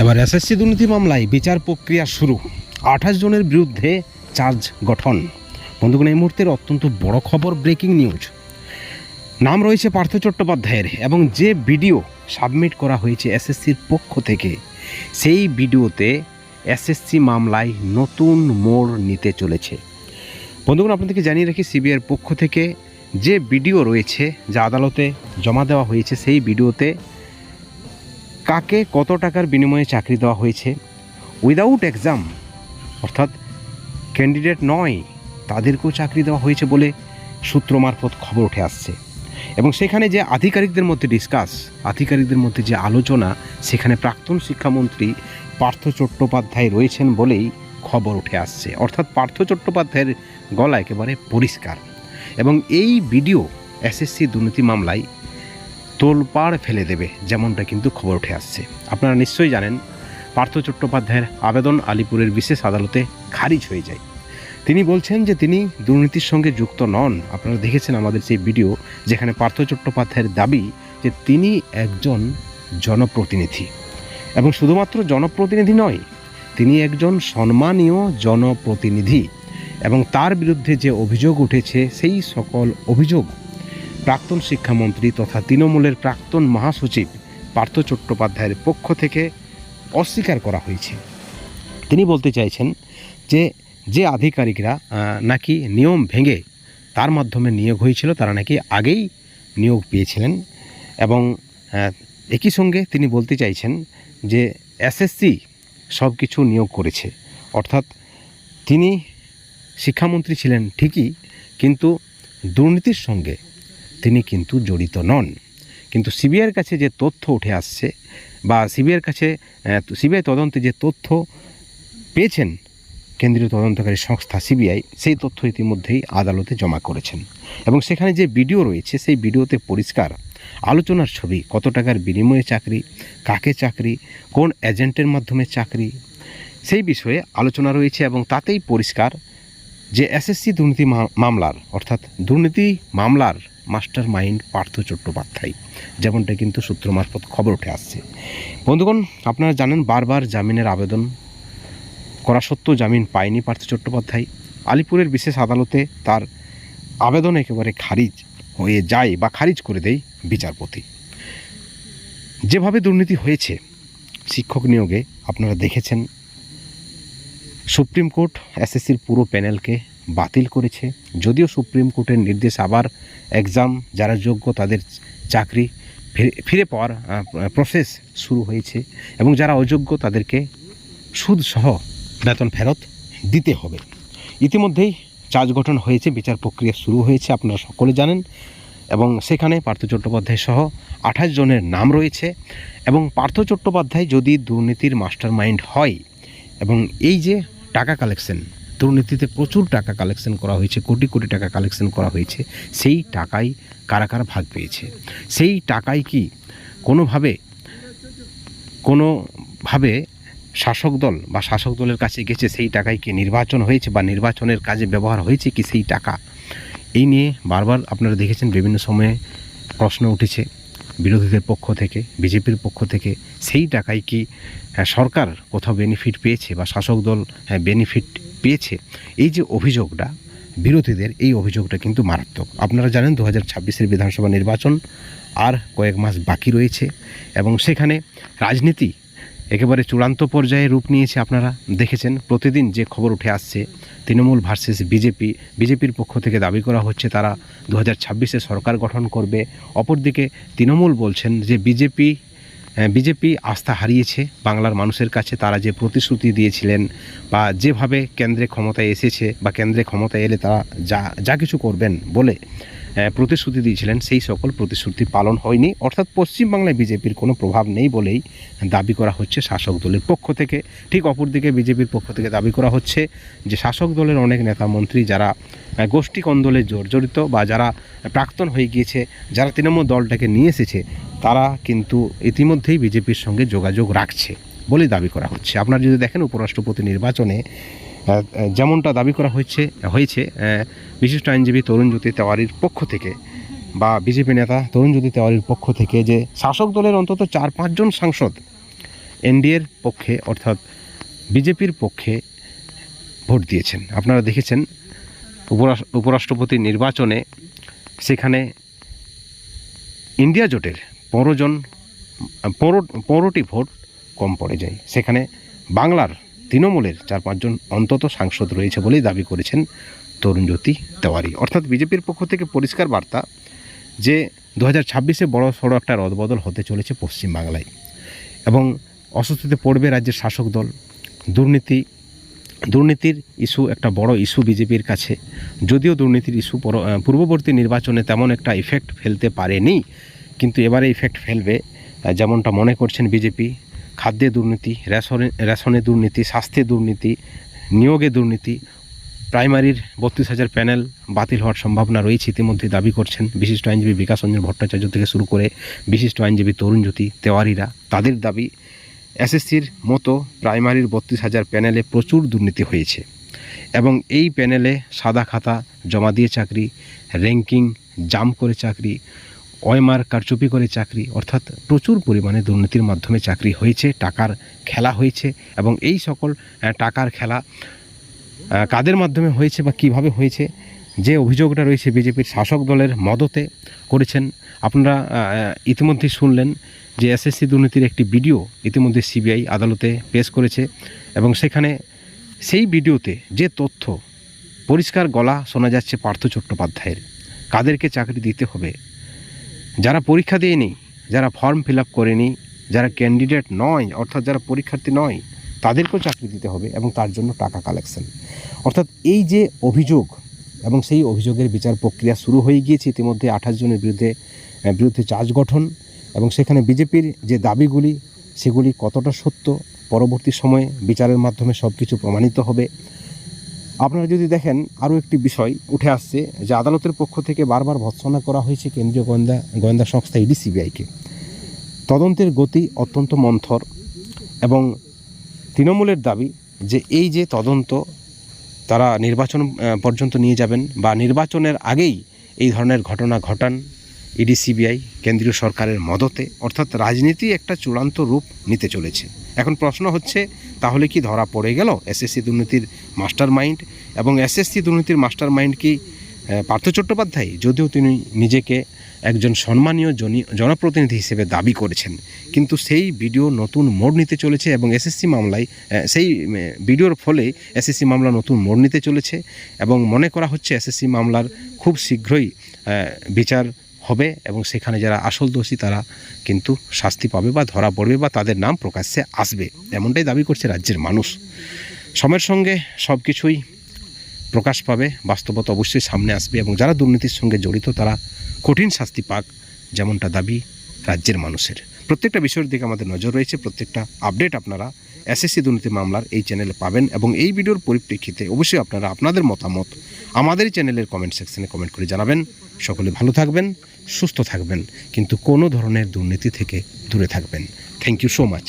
এবার এসএসসি দুর্নীতি মামলায় বিচার প্রক্রিয়া শুরু। আঠাশ জনের বিরুদ্ধে চার্জ গঠন। বন্ধুগণ, এই মুহূর্তের অত্যন্ত বড় খবর, ব্রেকিং নিউজ। নাম রয়েছে পার্থ চট্টোপাধ্যায়ের এবং যে ভিডিও সাবমিট করা হয়েছে এসএসসির পক্ষ থেকে, সেই ভিডিওতে এসএসসি মামলায় নতুন মোড় নিতে চলেছে। বন্ধুগণ, আপনাদেরকে জানিয়ে রাখি, সিবিআইয়ের পক্ষ থেকে যে ভিডিও রয়েছে যা আদালতে জমা দেওয়া হয়েছে, সেই ভিডিওতে কাকে কত টাকার বিনিময়ে চাকরি দেওয়া হয়েছে? উইদাউট এক্সাম অর্থাৎ ক্যান্ডিডেট নয়, তাদেরকেও চাকরি দেওয়া হয়েছে বলে সূত্র মারফত খবর উঠে আসছে। এবং সেখানে যে আধিকারিকদের মধ্যে ডিসকাস আধিকারিকদের মধ্যে যে আলোচনা, সেখানে প্রাক্তন শিক্ষামন্ত্রী পার্থ চট্টোপাধ্যায় রয়েছেন বলেই খবর উঠে আসছে। অর্থাৎ পার্থ চট্টোপাধ্যায়ের গলা একেবারে পরিষ্কার। এবং এই ভিডিও এসএসসি দুর্নীতি মামলায় তোলপাড় ফেলে দেবে, যেমনটা কিন্তু খবর উঠে আসছে। আপনারা নিশ্চয়ই জানেন, পার্থ চট্টোপাধ্যায়ের আবেদন আলিপুরের বিশেষ আদালতে খারিজ হয়ে যায়। তিনি বলছেন যে তিনি দুর্নীতির সঙ্গে যুক্ত নন। আপনারা দেখেছেন আমাদের সেই ভিডিও যেখানে পার্থ চট্টোপাধ্যায়ের দাবি যে তিনি একজন জনপ্রতিনিধি। এবং শুধুমাত্র জনপ্রতিনিধি নয়, তিনি একজন সম্মানীয় জনপ্রতিনিধি। এবং তার বিরুদ্ধে যে অভিযোগ উঠেছে, সেই সকল অভিযোগ প্রাক্তন শিক্ষামন্ত্রী তথা তৃণমূলের প্রাক্তন মহাসচিব পার্থ চট্টোপাধ্যায়ের পক্ষ থেকে অস্বীকার করা হয়েছে। তিনি বলতে চাইছেন যে যে আধিকারিকরা নাকি নিয়ম ভেঙে তার মাধ্যমে নিয়োগ হয়েছিল, তারা নাকি আগেই নিয়োগ পেয়েছিলেন এবং একই সঙ্গে তিনি বলতে চাইছেন যে এসএসসি সব কিছু নিয়োগ করেছে। অর্থাৎ তিনি শিক্ষামন্ত্রী ছিলেন ঠিকই, কিন্তু দুর্নীতির সঙ্গে তিনি কিন্তু জড়িত নন। কিন্তু সিবিআইয়ের কাছে যে তথ্য উঠে আসছে বা সিবিআইয়ের কাছে সিবিআই তদন্তে যে তথ্য পেয়েছেন কেন্দ্রীয় তদন্তকারী সংস্থা সিবিআই, সেই তথ্য ইতিমধ্যেই আদালতে জমা করেছেন। এবং সেখানে যে ভিডিও রয়েছে, সেই ভিডিওতে পরিষ্কার আলোচনার ছবি, কত টাকার বিনিময়ে চাকরি, কাকে চাকরি, কোন এজেন্টের মাধ্যমে চাকরি, সেই বিষয়ে আলোচনা রয়েছে এবং তাতেই পরিষ্কার যে এসএসসি দুর্নীতি মামলার, অর্থাৎ দুর্নীতি মামলার মাস্টার মাইন্ড পার্থ চট্টোপাধ্যায়। যেমনটা কিন্তু সূত্র মারফত খবর উঠে আসছে। বন্ধুগণ, আপনারা জানেন বারবার জামিনের আবেদন করা সত্ত্বেও জামিন পায়নি পার্থ চট্টোপাধ্যায়। আলিপুরের বিশেষ আদালতে তার আবেদন একেবারে খারিজ হয়ে যায় বা খারিজ করে দেয় বিচারপতি। যেভাবে দুর্নীতি হয়েছে, শিক্ষক নিয়োগে আপনারা দেখেছেন, সুপ্রিম কোর্ট এসএসসির পুরো প্যানেলকে বাতিল করেছে। যদিও সুপ্রিম কোর্টের নির্দেশ আবার এক্সাম যারা যোগ্য তাদের চাকরি ফিরে- পাওয়ার প্রসেস শুরু হয়েছে এবং যারা অযোগ্য তাদেরকে সুদসহ বেতন ফেরত দিতে হবে। ইতিমধ্যেই চার্জ গঠন হয়েছে, বিচার প্রক্রিয়া শুরু হয়েছে, আপনারা সকলে জানেন। এবং সেখানে পার্থ চট্টোপাধ্যায় সহ আঠাশ জনের নাম রয়েছে। এবং পার্থ চট্টোপাধ্যায় যদি দুর্নীতির মাস্টার মাইন্ড হয় এবং এই যে টাকা কালেকশন দুর্নীতিতে প্রচুর টাকা কালেকশন করা হয়েছে, কোটি কোটি টাকা কালেকশন করা হয়েছে। সেই টাকাই কারা কারা ভাগ পেয়েছে? সেই টাকাই কি কোনোভাবে কোনোভাবে শাসক দল বা শাসক দলের কাছে গেছে সেই টাকায় কি নির্বাচন হয়েছে বা নির্বাচনের কাজে ব্যবহার হয়েছে কি সেই টাকা? এই নিয়ে বারবার আপনারা দেখেছেন বিভিন্ন সময়ে প্রশ্ন উঠেছে বিরোধীদের পক্ষ থেকে, বিজেপির পক্ষ থেকে। সেই টাকায় কি সরকার কোথাও বেনিফিট পেয়েছে বা শাসক দল হ্যাঁ বেনিফিট পেয়েছে। এই যে অভিযোগটা, বিরোধীদের এই অভিযোগটা কিন্তু মারাত্মক। আপনারা জানেন দু হাজার ছাব্বিশের বিধানসভা নির্বাচন আর কয়েক মাস বাকি রয়েছে এবং সেখানে রাজনীতি একেবারে চূড়ান্ত পর্যায়ে রূপ নিয়েছে আপনারা দেখেছেন। প্রতিদিন যে খবর উঠে আসছে, তৃণমূল ভার্সেস বিজেপি, বিজেপির পক্ষ থেকে দাবি করা হচ্ছে তারা দু হাজার সরকার গঠন করবে। অপরদিকে তৃণমূল বলছেন যে বিজেপি বিজেপি আস্থা হারিয়েছে, বাংলার মানুষের কাছে তারা যে প্রতিশ্রুতি দিয়েছিলেন বা যেভাবে কেন্দ্রে ক্ষমতায় এসেছে বা কেন্দ্রে ক্ষমতায় এলে তারা যা যা কিছু করবেন বলে প্রতিশ্রুতি দিয়েছিলেন, সেই সকল প্রতিশ্রুতি পালন হয়নি। অর্থাৎ পশ্চিমবাংলায় বিজেপির কোনো প্রভাব নেই বলেই দাবি করা হচ্ছে শাসক দলের পক্ষ থেকে। ঠিক অপরদিকে বিজেপির পক্ষ থেকে দাবি করা হচ্ছে যে শাসক দলের অনেক নেতা মন্ত্রী যারা গোষ্ঠী কন্দলে জর্জরিত বা যারা প্রাক্তন হয়ে গিয়েছে, যারা তৃণমূল দলটাকে নিয়ে এসেছে, তারা কিন্তু ইতিমধ্যেই বিজেপির সঙ্গে যোগাযোগ রাখছে বলে দাবি করা হচ্ছে। আপনারা যদি দেখেন, উপরাষ্ট্রপতি নির্বাচনে যেমনটা দাবি করা হয়েছে হয়েছে বিশিষ্ট আইনজীবী তরুণজ্যোতি তেওয়ারির পক্ষ থেকে বা বিজেপি নেতা তরুণজ্যোতি তেওয়ারির পক্ষ থেকে যে শাসক দলের অন্তত চার পাঁচজন সাংসদ এনডিএর পক্ষে অর্থাৎ বিজেপির পক্ষে ভোট দিয়েছেন। আপনারা দেখেছেন উপরাষ্ট্রপতি নির্বাচনে সেখানে ইন্ডিয়া জোটের পনেরো জন, পনেরো, পনেরোটি ভোট কম পড়ে যায়। সেখানে বাংলার তৃণমূলের চার পাঁচজন অন্তত সাংসদ রয়েছে বলেই দাবি করেছেন তরুণজ্যোতি তেওয়ারি। অর্থাৎ বিজেপির পক্ষ থেকে পরিষ্কার বার্তা যে দু হাজার ছাব্বিশে বড় সড়ো একটা রদবদল হতে চলেছে পশ্চিমবাংলায় এবং অস্বস্তিতে পড়বে রাজ্যের শাসক দল। দুর্নীতি, দুর্নীতির ইস্যু একটা বড় ইস্যু বিজেপির কাছে। যদিও দুর্নীতির ইস্যু পর- পূর্ববর্তী নির্বাচনে তেমন একটা ইফেক্ট ফেলতে পারেনি, কিন্তু এবারে ইফেক্ট ফেলবে। যেমনটা মনে করছেন বিজেপি খাদ্যে দুর্নীতি, রেশনে রেশনে দুর্নীতি, স্বাস্থ্যে দুর্নীতি, নিয়োগে দুর্নীতি, প্রাইমারির বত্রিশ হাজার প্যানেল বাতিল হওয়ার সম্ভাবনা রয়েছে ইতিমধ্যে দাবি করছেন বিশিষ্ট আইনজীবী বিকাশ রঞ্জন ভট্টাচার্য থেকে শুরু করে বিশিষ্ট আইনজীবী তরুণ জ্যোতি তেওয়ারিরা। তাদের দাবি, এসএসসির মতো প্রাইমারির বত্রিশ হাজার প্যানেলে প্রচুর দুর্নীতি হয়েছে এবং এই প্যানেলে সাদা খাতা জমা দিয়ে চাকরি, র্যাঙ্কিং, জাম করে চাকরি ওয়েমার কারচুপি করে চাকরি, অর্থাৎ প্রচুর পরিমাণে দুর্নীতির মাধ্যমে চাকরি হয়েছে, টাকার খেলা হয়েছে এবং এই সকল টাকার খেলা কাদের মাধ্যমে হয়েছে বা কীভাবে হয়েছে, যে অভিযোগটা রয়েছে বিজেপির শাসক দলের মদতে করেছেন, আপনারা ইতিমধ্যে শুনলেন যে এসএসসি দুর্নীতির একটি ভিডিও ইতিমধ্যে সিবিআই আদালতে পেশ করেছে এবং সেখানে সেই ভিডিওতে যে তথ্য পরিষ্কার গলা শোনা যাচ্ছে পার্থ চট্টোপাধ্যায়ের, কাদেরকে চাকরি দিতে হবে যারা পরীক্ষা দেয়নি, যারা ফর্ম ফিল আপ করেনি, যারা ক্যান্ডিডেট নয়, অর্থাৎ যারা পরীক্ষার্থী নয়, তাদেরকেও চাকরি দিতে হবে এবং তার জন্য টাকা কালেকশন অর্থাৎ এই যে অভিযোগ এবং সেই অভিযোগের বিচার প্রক্রিয়া শুরু হয়ে গিয়েছে, ইতিমধ্যে আঠাশ জনের বিরুদ্ধে বিরুদ্ধে চার্জ গঠন এবং সেখানে বিজেপির যে দাবিগুলি, সেগুলি কতটা সত্য, পরবর্তী সময়ে বিচারের মাধ্যমে সব কিছু প্রমাণিত হবে। আপনারা যদি দেখেন, আরও একটি বিষয় উঠে আসছে যে আদালতের পক্ষ থেকে বারবার ভৎসনা করা হয়েছে কেন্দ্রীয় গোয়েন্দা গোয়েন্দা সংস্থা ইডি সিবিআইকে তদন্তের গতি অত্যন্ত মন্থর এবং তৃণমূলের দাবি যে এই যে তদন্ত, তারা নির্বাচন পর্যন্ত নিয়ে যাবেন বা নির্বাচনের আগেই এই ধরনের ঘটনা ঘটান। ইডি, সিবিআই কেন্দ্রীয় সরকারের মদতে, অর্থাৎ রাজনীতি একটা চূড়ান্ত রূপ নিতে চলেছে। এখন প্রশ্ন হচ্ছে, তাহলে কি ধরা পড়ে গেল এসএসসি দুর্নীতির মাস্টার মাইন্ড এবং এসএসসি দুর্নীতির মাস্টার মাইন্ড কি পার্থ চট্টোপাধ্যায়? যদিও তিনি নিজেকে একজন সম্মানীয় জনি- জনপ্রতিনিধি হিসেবে দাবি করেছেন, কিন্তু সেই ভিডিও নতুন মোড় নিতে চলেছে এবং এসএসসি মামলায় সেই ভিডিওর ফলে এসএসসি মামলা নতুন মোড় নিতে চলেছে এবং মনে করা হচ্ছে এসএসসি মামলার খুব শীঘ্রই বিচার হবে এবং সেখানে যারা আসল দোষী তারা কিন্তু শাস্তি পাবে বা ধরা পড়বে বা তাদের নাম প্রকাশ্যে আসবে। এমনটাই দাবি করছে রাজ্যের মানুষ। সময়ের সঙ্গে সব কিছুই প্রকাশ পাবে, বাস্তবতা অবশ্যই সামনে আসবে এবং যারা দুর্নীতির সঙ্গে জড়িত তারা কঠিন শাস্তি পাক, যেমনটা দাবি রাজ্যের মানুষের। প্রত্যেকটা বিষয়ের দিকে আমাদের নজর রয়েছে, প্রত্যেকটা আপডেট আপনারা এসএসসি দুর্নীতি মামলার এই চ্যানেলে পাবেন এবং এই ভিডিওর পরিপ্রেক্ষিতে অবশ্যই আপনারা আপনাদের মতামত আমাদের চ্যানেলের কমেন্ট সেকশনে কমেন্ট করে জানাবেন। সকলে ভালো থাকবেন, সুস্থ থাকবেন, কিন্তু কোনো ধরনের দুর্নীতি থেকে দূরে থাকবেন। Thank you so much